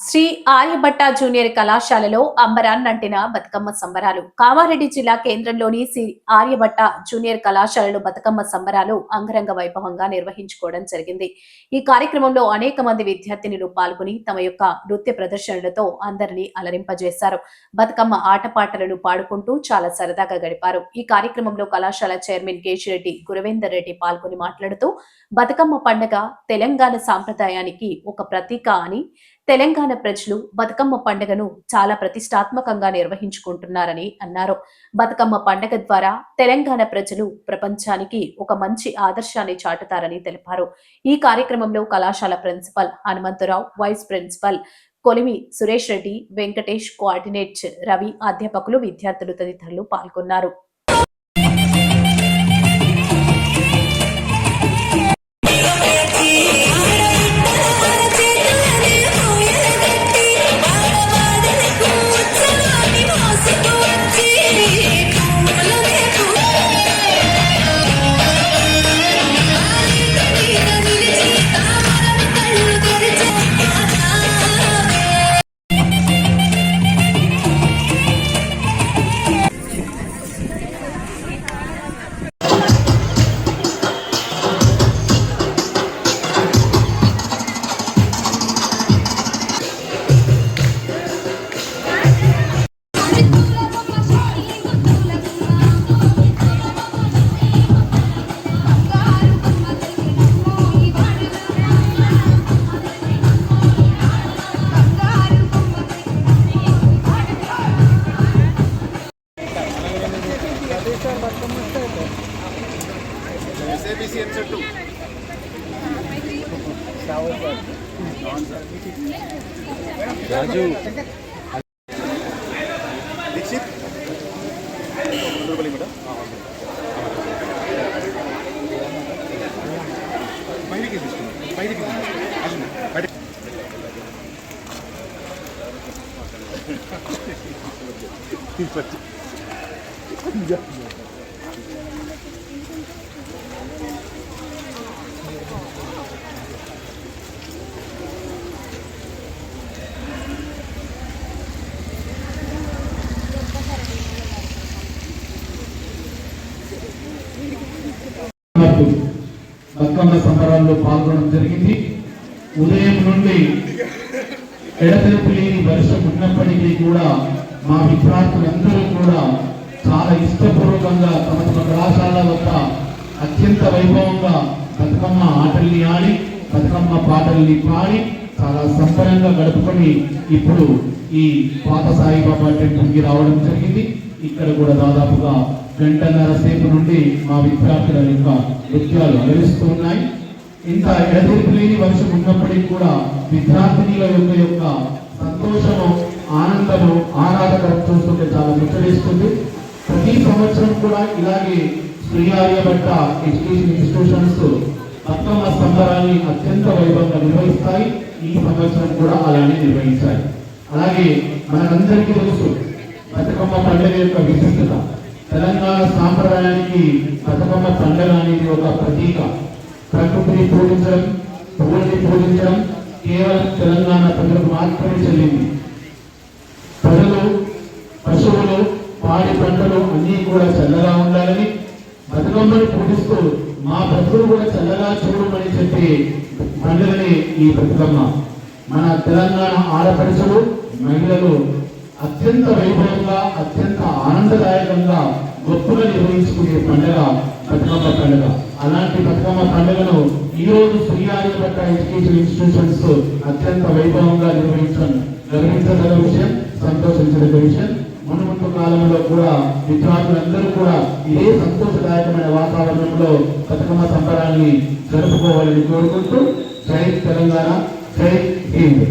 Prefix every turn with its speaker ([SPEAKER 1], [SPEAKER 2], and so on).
[SPEAKER 1] Shri Aryabhata junior కళాశాలలో అంబరాన్ నంటిన బతుకమ్మ సంబరాలు. కామారెడ్డి జిల్లా కేంద్రంలోని శ్రీ ఆర్యభట్ట జూనియర్ కళాశాలలో బతుకమ్మ సంబరాలు అంగరంగ వైభవంగా నిర్వహించుకోవడం జరిగింది. ఈ కార్యక్రమంలో అనేక మంది విద్యార్థినులు పాల్గొని తమ యొక్క నృత్య ప్రదర్శనలతో అందరినీ అలరింపజేశారు. బతుకమ్మ ఆటపాటలను పాడుకుంటూ చాలా సరదాగా గడిపారు. ఈ కార్యక్రమంలో కళాశాల చైర్మన్ కేశిరెడ్డి గురవేందర్ రెడ్డి పాల్గొని మాట్లాడుతూ బతుకమ్మ పండుగ తెలంగాణ సాంప్రదాయానికి ఒక ప్రతీక అని తెలంగాణ ప్రజలు బతుకమ్మ పండుగను చాలా ప్రతిష్టాత్మకంగా నిర్వహించుకుంటున్నారని అన్నారు. బతుకమ్మ పండుగ ద్వారా తెలంగాణ ప్రజలు ప్రపంచానికి ఒక మంచి ఆదర్శాన్ని చాటుతారని తెలిపారు. ఈ కార్యక్రమంలో కళాశాల principal Hanumantha Rao vice principal Kolimi Suresh Reddy Venkatesh coordinate Ravi అధ్యాపకులు విద్యార్థులు తదితరులు పాల్గొన్నారు.
[SPEAKER 2] రాజు.
[SPEAKER 3] దీక్షిత్ రూపాయలు మేడం బయటికి తీసుకున్నాం బయటికి బయట
[SPEAKER 4] పాటు బతుకమ్మ సంబరాల్లో పాల్గొనడం జరిగింది. ఉదయం నుండి ఎడతెరపు లేని వర్షం ఉన్నప్పటికీ కూడా మా విద్యార్థులందరూ కూడా చాలా ఇష్టపూర్వకంగా తమ తమ కళాశాల వద్ద అత్యంత వైభవంగా బతుకమ్మ ఆటల్ని ఆడి బతుకమ్మ పాటల్ని పాడి చాలా సంబరంగా గడుపుకొని ఇప్పుడు ఈ పాత సాయిబాబా టెంపుల్కి రావడం జరిగింది. ఇక్కడ కూడా దాదాపుగా గంటన్నర సేపు నుండి మా విద్యార్థుల యొక్క నృత్యాలు అలరిస్తూ ఉన్నాయి. ఇంత ఎడతెరిపి లేని వర్షం ఉన్నప్పటికీ కూడా విద్యార్థినిల యొక్క యొక్క సంతోషము ఆనందము ఆరాధన చూస్తుంటే చాలా ముచ్చరిస్తుంది ప్రతి సంవత్సరం కూడా ఇలాగే శ్రీ ఆర్యభట్ట ఎడ్యుకేషన్ ఇన్స్టిట్యూషన్స్ బతుకమ్మ సంబరాన్ని అత్యంత వైభవంగా నిర్వహిస్తాయి. ఈ సంవత్సరం కూడా అలానే నిర్వహించాయి అలాగే మనందరికీ తెలుసు బతుకమ్మ పండుగ యొక్క విశిష్టత. తెలంగాణ సాంప్రదాయానికి బతుకమ్మ పండుగ అనేది ఒక ప్రతీక. ప్రకృతిని పూజించడం పువ్వుల్ని పూజించడం కేవలం తెలంగాణ ప్రజలకు మాత్రమే చెల్లింది. ప్రజలు పశువులు పాడి పంటలు అన్నీ కూడా చల్లగా ఉండాలని బతుకమ్మని పూజిస్తూ మా బ్రతుకులు కూడా చల్లగా చూడమని చెప్పి పండుగని ఈ బతుకమ్మ మన తెలంగాణ ఆడపడుచులు మహిళలు అత్యంత వైభవంగా అత్యంత ఆనందదాయకంగా గొప్పగా నిర్వహించుకునే పండుగ బతుకమ్మ పండుగ. అలాంటి బతుకమ్మ పండుగను ఈ రోజు శ్రీయార్యపట్ట ఎడ్యుకేషన్ ఇన్స్టిట్యూషన్స్ అత్యంత వైభవంగా నిర్వహించడం నిర్వహించదగ్గ విషయం సంతోషించదగ్గ విషయం. కాలంలో కూడా విద్యార్థులందరూ కూడా ఇదే సంతోషదాయకమైన వాతావరణంలో బతుకమ్మ సంబరాన్ని జరుపుకోవాలని కోరుకుంటూ జై తెలంగాణ జై హింద్.